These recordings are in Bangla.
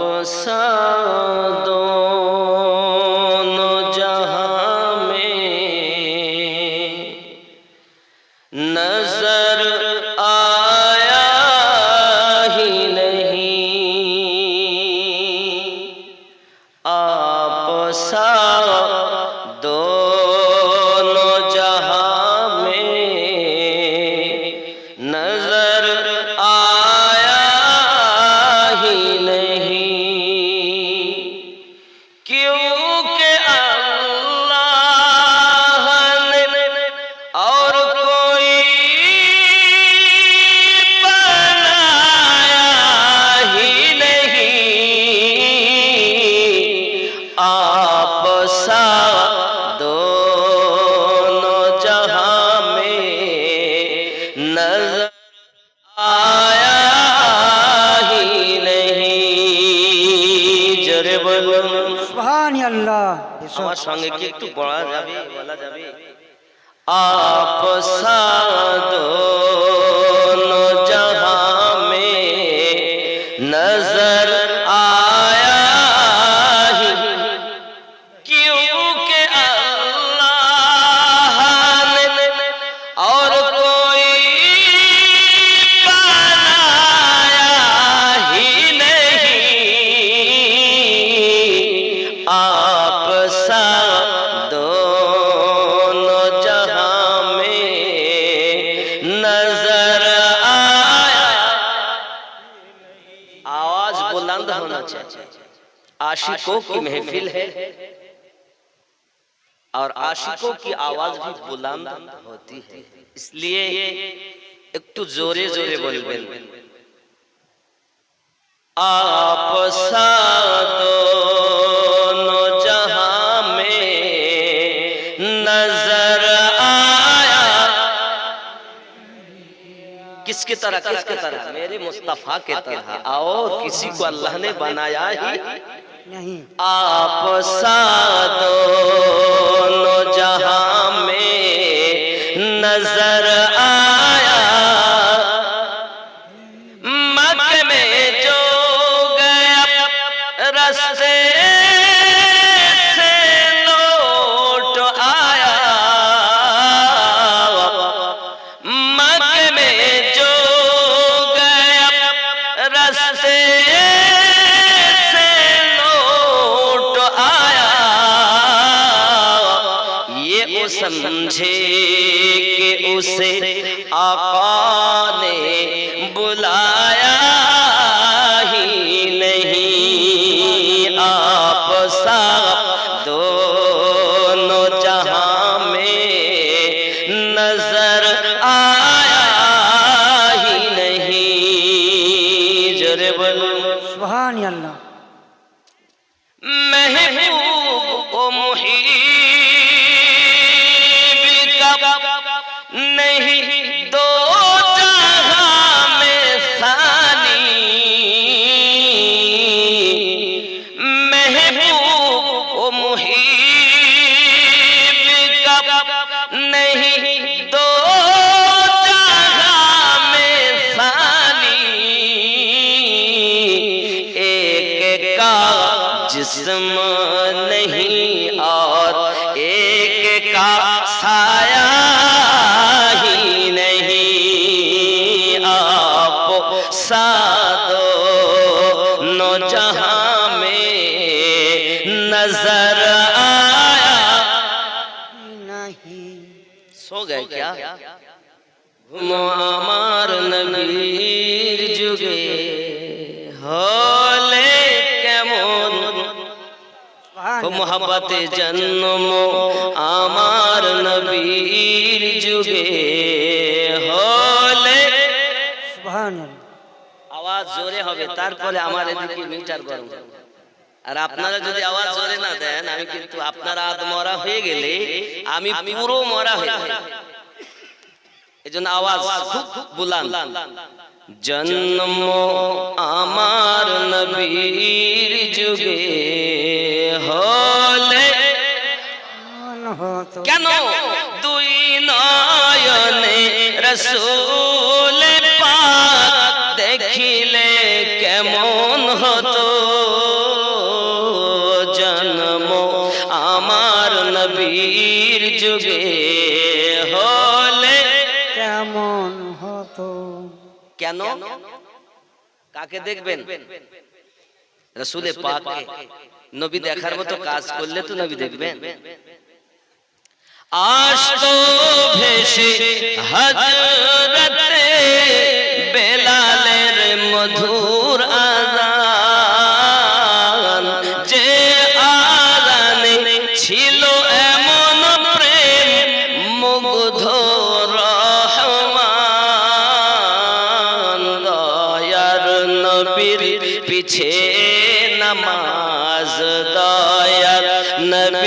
অবসর জোরে বলুন। আমার সঙ্গে কি একটু বলা যাবে? বলা যাবে? আপ সাদো आशिकों की महफिल है और आशिकों की आवाज़ भी बुलंद होती है। इसलिए एक तो जोरे जोरे बोलबेन आप सादो किसके तरह किसके तरह? मेरे मुस्तफ़ा के तरह। आओ किसी को अल्लाह ने बनाया ही। नहीं। आप सा दोनों जहाँ में नज़र जिसम नहीं और एक का साया ही नहीं आप सादो नो जहां में नजर आया नहीं सो गए क्या घुमो हमार नबीर जुगे মোহাব্বতে জন্ম আমার নবীর যুগে হলে। আওয়াজ জোরে হবে তারপরে আমার এদিকে মিটার গরম আর আপনারা যদি আওয়াজ জোরে না দেন আমি কিন্তু আপনারা আদ মরা হয়ে গেলে আমি পুরো মরা হয়ে। এজন্য আওয়াজ খুব বুলান। জন্ম আমার নবীর যুগে হলে কেন? দুই নয়নে রসুল দেখিলে কেমন হতো? জন্ম আমার নবীর যুগে হলে কেমন হতো? কেন? কাকে দেখবেন? রসুল পাক। নবী দেখার মতো কাজ করলে তো নবী দেখবেন। আসতো ভেসে হজরতে বেলালের মধুর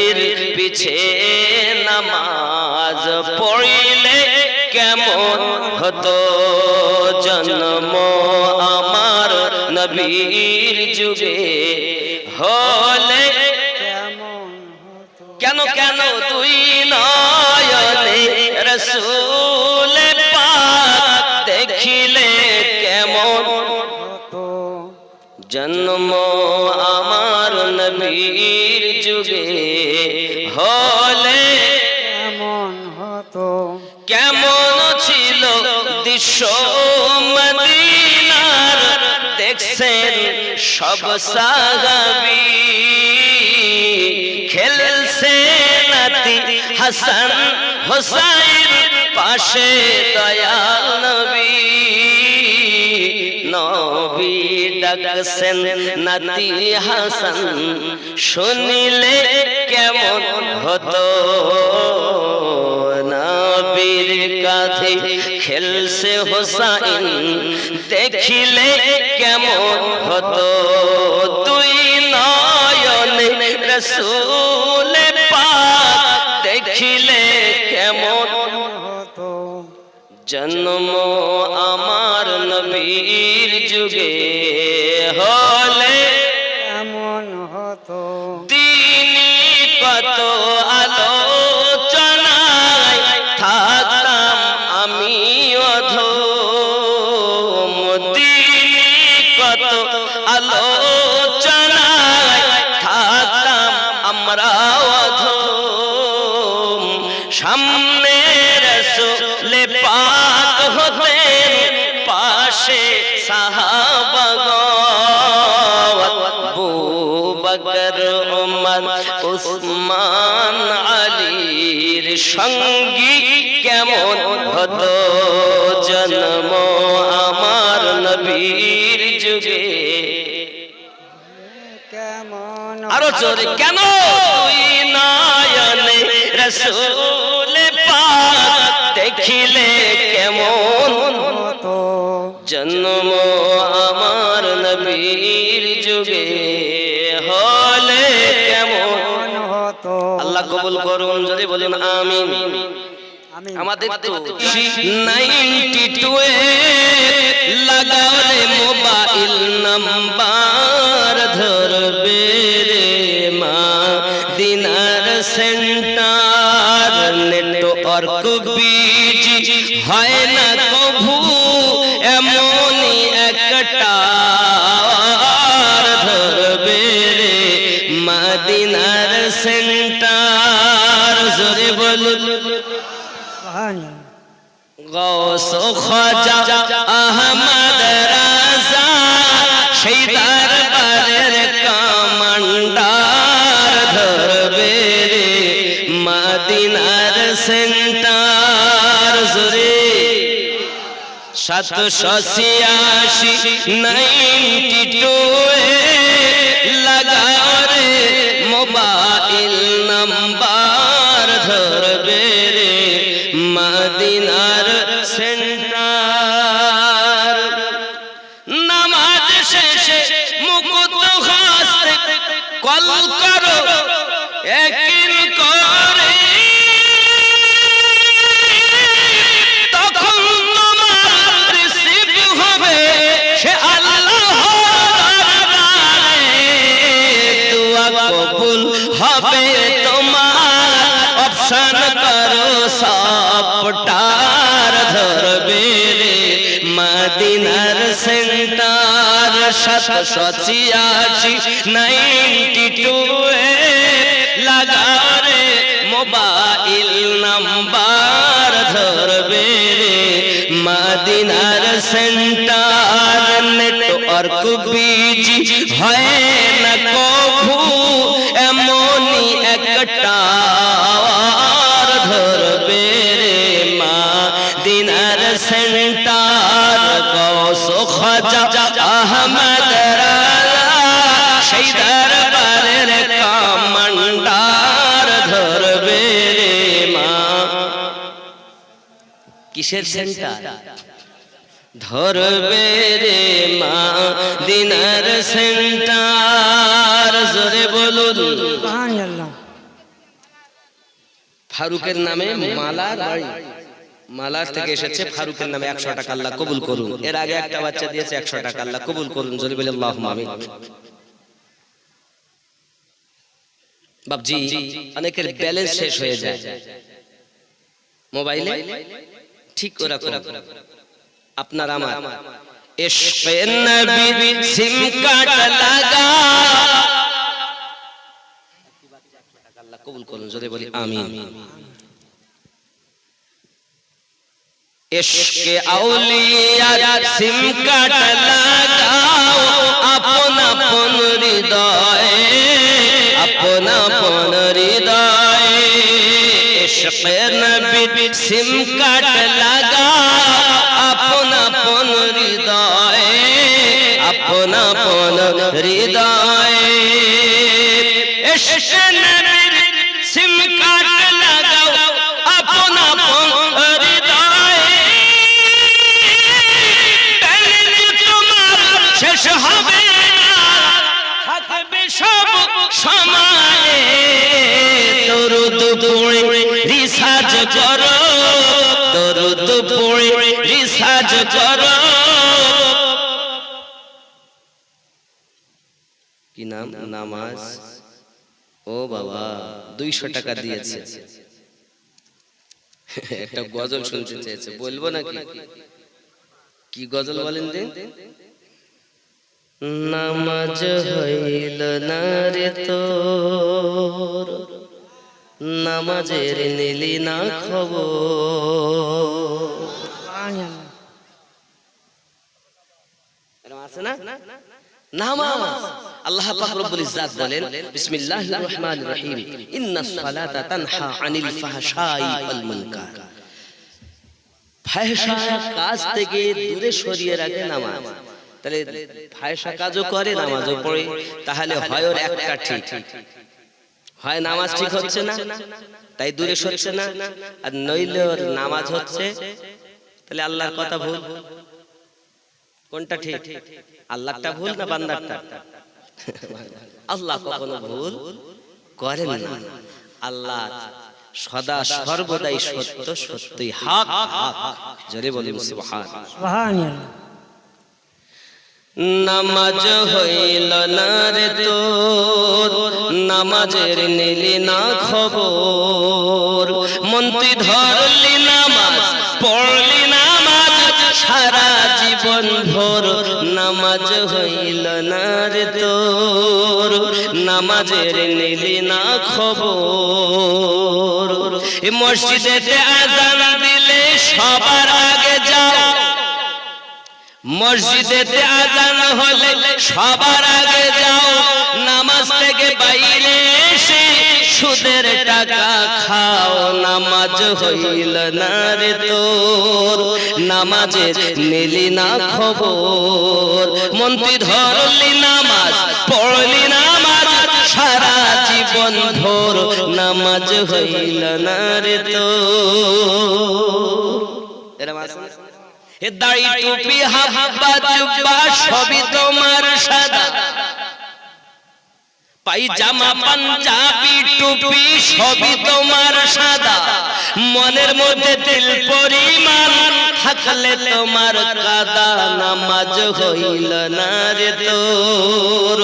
নবীর পিছে নামাজ পড়িলে কেমন হতো জন্ম আমার নবীর যুগে? হলে কেন কেন তুই নয়নে রসুল দেখিলে কেমন জন্ম আমার নবীর যুগে। দৃশ্য মদিনার, দেখছেন সব সাহাবি। খেলছে নাতি হাসান হোসাইন, পাশে দয়াল নবী। নবী ডাকছেন নাতি হাসান, শুনিলে কেমন হতো? নবীর কাঁধে খেলছে হোসাইন দেখিলে কেমন হতো তুই নয়নে রসুল পাক দেখিলে কেমন হতো জন্ম আমার সামনে রসুলে পাক হতেন পাশে সাহাবাগন আবু বকর উসমান আলীর সঙ্গী কেমন হতো জন্ম আমার নবীর যুগে। কেমন আরও জোরে কেন তুই নয়নে রসুল দেখিলে কেমন জন্ম আমার নবীর যুগে হলে কেমন হতো? আল্লাহ কবুল করুন যদি বলুন আমিন। আমি আমাদের তো নাইনটি টু লাগালে মোবাইল নাম্বার ধরবে রে মা। দিনার সেন্টার নেটওয়ার্ক বিজি হয় না কভু এমনই একটা ধরবে রে মাদিনার সেন্টার। জোরে বলুন। গৌস খাজা আহমদ রাজা সেই সাতশো ছিয়াশি নাইনটি টু সাতশো ছিয়াশি, নাইনটি টু লাগা মোবাইল নাম্বার ধরবে মাদিনার সেন্টার নেটওয়ার্ক বিজি হয় না কভু, এমনই একটা ধরবে মা দিনার সেন্টার কিসের সেন্টার? ধরবে রে মা দিনার সেন্টার। জোরে বলুন। ফারুকের নামে মালার বাড়ি। মালার থেকে এসেছে ফারুকের নামে একশো টাকা আল্লাহ কবুল করুন। এর আগে একটা বাচ্চা দিয়েছে একশো টাকা আল্লাহ কবুল করুন। জোরে বলে আল্লাহ আমিন। বাবজি অনেকের ব্যালেন্স শেষ হয়ে যায়। মোবাইলে ঠিক ওরকম। আপনার আমার। ইশকে নবী সিম কার্ড লাগা। আল্লাহ কবুল করুন যদি বলি আমিন। ইশকে আউলিয়া সিম কার্ড লাগাও। আপন আপন হৃদয়ে। ইশকে নবী সিম কার্ড লাগাও রিসার্চ করো। কি নাম? নামাজ? ও বাবা, দুইশো টাকা দিয়েছে। একটা গজল শুনতে চেয়েছে। বলব নাকি? কি গজল বলেন যে নামাজ হইল না রে তোর। নামাজের নিলি না খবর সুবহানাল্লাহ এরকম আছে না? নামাজ। তাহলে তাহলে হয় ওর একটা ঠিক। হয় নামাজ ঠিক হচ্ছে না, তাই দূরে সরছে না। আর নইলে নামাজ হচ্ছে, তাহলে আল্লাহর কথা ভুল। কোনটা ঠিক? আল্লাহটা ভুল না বান্দারটা? আল্লাহ কখনো ভুল করেন না আল্লাহ সদা সর্বদাই সত্য সত্যই হক। হক। জোরে বলি সুবহান সুবহানাল্লাহ নামাজ হইল না রে তোর নামাজের নিলি না খবর মন্ত্রী ধরলি জীবন ভোর নামাজ হইল না রে তোর। নামাজের নিলি না খবর। মসজিদেতে আজান দিলে সবার আগে যাও। মসজিদেতে আজান হলে সবার আগে যাও। নামাজ থেকে বাইরে এসে সুদের খাও, নামাজ হইল না রে তোর। নামাজের নিলি না খবর। মন্ত্রী ধরলি নামাজ, পড়লি নামাজ, সারা জীবন ভোর। নামাজ হইল না রে তোর। দাড়ি টুপি, হাব্বা জুব্বা সবই তোমার সাদা। পাইজামা, পাঞ্জাবি, টুপি সবই তোমার সাদা। মনের মধ্যে দিল পরিমাণ, থাকলে তোমার কাদা। নামাজ হইল না রে তোর,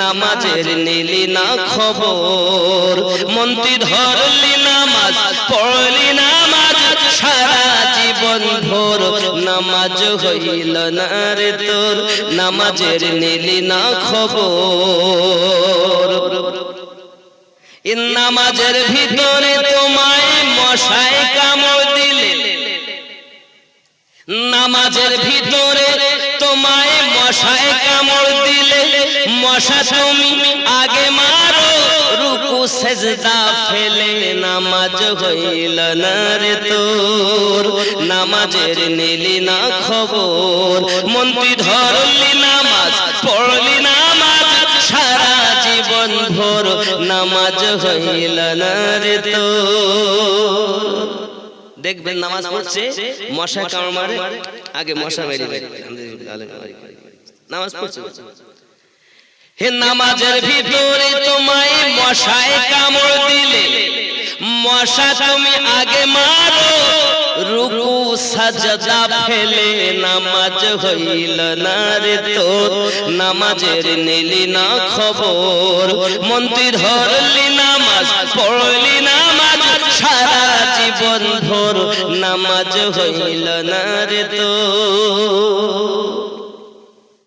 নামাজের নিলি না খবর। মন্ত্রী ধরলি নামাজ, পড়লি সারা জীবন ভোর নামাজ হইল না রে তোর? নামাজের নিলি না খবর? নামাজের ভিতরে তোমায় মশায় কামড় দিলে। নামাজের ভিতরে তোমায় মশায় কামড় দিলে। মশা তুমি আগে রুকু সেজদা ফেলে নামাজ হইল না রে তোর। নামাজের নিলি না খবর। মন্ত্রী ধরলি নামাজ, পড়লি নামাজ, সারা জীবন ভোর নামাজ হইল না রে তোর। দেখবেন নামাজ পড়ছে মশা কামড় মারে, আগে মশা মেরে। নামাজ পড়ছে। হে নামাজের ভিতরে তোমায় মশায় কামড় দিলে। মশা তুমি আগে মারো, রুকু, সাজদা ফেলে নামাজ হইল না রে তোর। নামাজের নিলি না খবর মন্দির ধরলি নামাজ, পড়লি নামাজ, সারা জীবন ভোর নামাজ হইল না রে তোর।